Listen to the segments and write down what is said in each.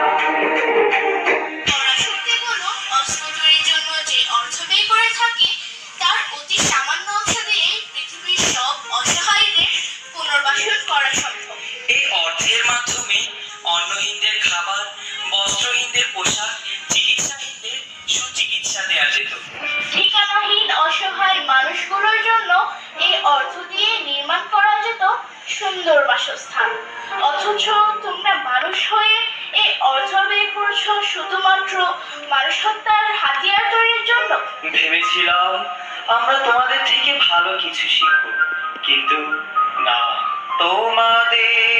Thank you. Commission শুধুমাত্র মানুষত্বার হাতিয়ার তৈরির জন্য? ভেবেছিলাম আমরা তোমাদের থেকে ভালো কিছু শিখব, কিন্তু না, তোমাদের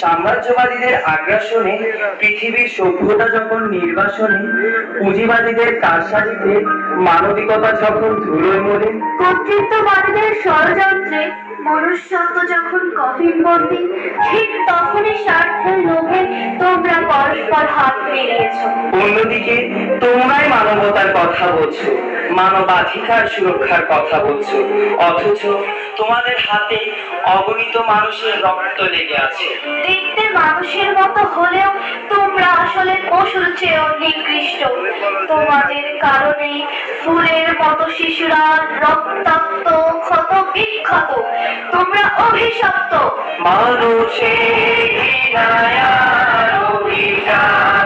সাম্রাজ্যবাদীদের আগ্রাসনে পৃথিবীর সভ্যতা যখন নির্বাসনে পুঁজিবাদীদের কারসাজিতে মানবিকতা যখন ধুলোয় মরে কর্তৃত্ববাদীদের ষড়যন্ত্রে মনুষ্যত্ব যখন কফিন বন্দি ঠিক তখনই স্বার্থের লোভে তোমরা পরস্পর হাত বেরিয়েছ অন্যদিকে তোমরাই মানবতার কথা বলছো। মানবাধিকার সুরক্ষার কথা বলছো। অথচ তোমাদের হাতে অগণিত মানুষের রক্ত লেগে আছে। দেখতে মানুষের মতো হলেও তোমরা আসলে পশুর চেয়েও নিকৃষ্ট। তোমাদের কারণে ফুলের মতো শিশুরা রক্তাক্ত ক্ষত বিক্ষত তোমরা অভিশপ্ত। মানুষের অভিশাপ।